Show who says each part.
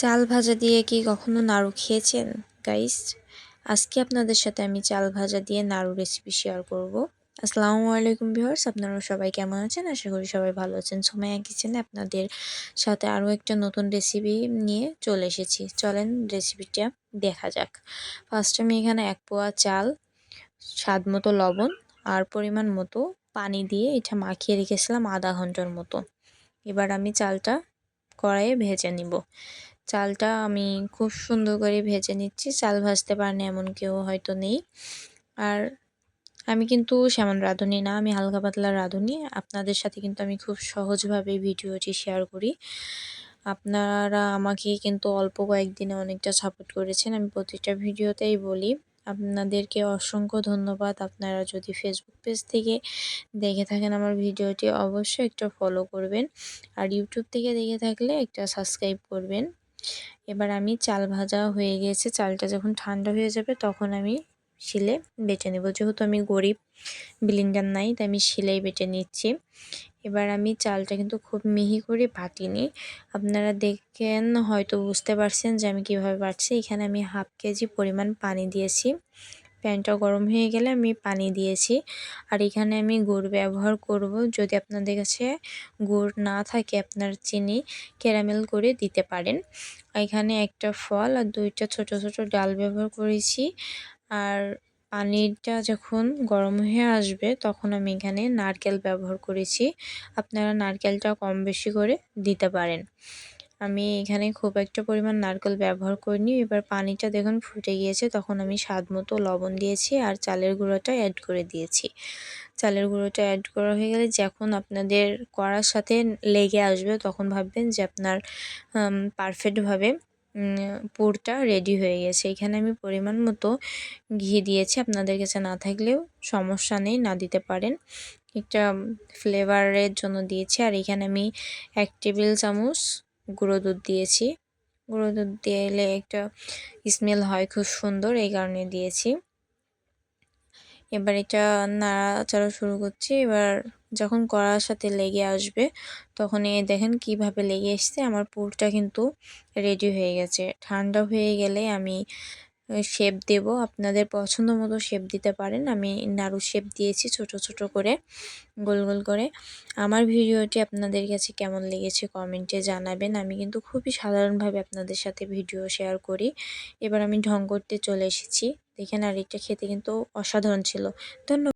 Speaker 1: চাল ভাজা দিয়ে কি কখনো নাড়ু খেয়েছেন গাইস আজকে আপনাদের সাথে আমি চাল ভাজা দিয়ে নাড়ু রেসিপি শেয়ার করব। আসসালামু আলাইকুম ভিউয়ার্স আপনারা সবাই কেমন আছেন? আশা করি সবাই ভালো আছেন। সময় কিচেনে আপনাদের সাথে আরও একটা নতুন রেসিপি নিয়ে চলে এসেছি। চলেন রেসিপিটা দেখা যাক। ফার্স্ট আমি এখানে এক পোয়া চাল, স্বাদ মতো লবণ আর পরিমাণ মতো পানি দিয়ে এটা মাখিয়ে রেখেছিলাম আধা ঘণ্টার মতো। এবার আমি চালটা কড়াইয়ে ভেজে নিব। চালটা আমি খুব সুন্দর করে ভেজে নিচ্ছি। চাল ভাজতে পারেন এমন কেউ হয়তো নেই। আর আমি কিন্তু সেমন রাঁধুনি না, আমি হালকা পাতলা রাঁধুনি। আপনাদের সাথে কিন্তু আমি খুব সহজভাবে ভিডিওটি শেয়ার করি। আপনারা আমাকে কিন্তু অল্প কয়েকদিনে অনেকটা সাপোর্ট করেছেন, আমি প্রতিটা ভিডিওতেই বলি। আপনাদেরকে অসংখ্য ধন্যবাদ। আপনারা যদি ফেসবুক পেজ থেকে দেখে থাকেন আমার ভিডিওটি, অবশ্যই একটা ফলো করবেন। আর ইউটিউব থেকে দেখে থাকলে একটা সাবস্ক্রাইব করবেন। এবার আমি চাল ভাজা হয়ে গেছে। চালটা যখন ঠান্ডা হয়ে যাবে তখন আমি শিলে বেটে নেব। যেহেতু আমি গরিব বিলিন্ডার নাই, তাই আমি শিলেই বেটে নিচ্ছি। এবার আমি চালটা কিন্তু খুব মিহি করে বাটিনি। আপনারা দেখেন, হয়তো বুঝতে পারছেন যে আমি কীভাবে বাটছি। এখানে আমি হাফ কেজি পরিমাণ পানি দিয়েছি। প্যানটা গরম হয়ে গেলে আমি পানি দিয়েছি। আর এখানে আমি গুড় ব্যবহার করব। যদি আপনাদের কাছে গুড় না থাকে, আপনার চিনি ক্যারামেল করে দিতে পারেন। এখানে একটা ফল আর দুইটা ছোট ছোট ডাল ব্যবহার করেছি। আর পানিটা যখন গরম হয়ে আসবে, তখন আমি এখানে নারকেল ব্যবহার করেছি। আপনারা নারকেলটা কম বেশি করে দিতে পারেন। আমি এখানে খুব একটা পরিমাণ নারকেল ব্যবহার করিনি। এবার পানিটা দেখুন ফুটে গিয়েছে, তখন আমি স্বাদ মতো লবণ দিয়েছি আর চালের গুঁড়োটা অ্যাড করে দিয়েছি। চালের গুঁড়োটা অ্যাড করা হয়ে গেলে যখন আপনাদের কড়ার সাথে লেগে আসবে, তখন ভাববেন যে আপনার পারফেক্টভাবে পুরটা রেডি হয়ে গেছে। এখানে আমি পরিমাণ মতো ঘি দিয়েছি, আপনাদের কাছে না থাকলেও সমস্যা নেই, না দিতে পারেন। একটা ফ্লেভারের জন্য দিয়েছি। আর এখানে আমি এক টেবিল চামচ গুঁড়ো দুধ দিয়েছি। গুঁড়ো দুধ দিলে একটা স্মেল হয় খুব সুন্দর, এই কারণে দিয়েছি। এবার এটা নাড়াচাড়া শুরু করছি। এবার যখন কড়ার সাথে লেগে আসবে, তখন এ দেখেন কীভাবে লেগে এসছে। আমার পুরটা কিন্তু রেডি হয়ে গেছে। ঠান্ডা হয়ে গেলে আমি শেপ দেব। আপনাদের পছন্দ মতো শেপ দিতে পারেন। আমি নাড়ু শেপ দিয়েছি ছোট ছোট করে, গোল গোল করে। আমার ভিডিওটি আপনাদের কাছে কেমন লেগেছে কমেন্টে জানাবেন। আমি কিন্তু খুবই সাধারণভাবে আপনাদের সাথে ভিডিও শেয়ার করি। এবার আমি ঢং করতে চলে এসেছি। দেখেন আর এটা খেতে কিন্তু অসাধারণ ছিল। ধন্যবাদ।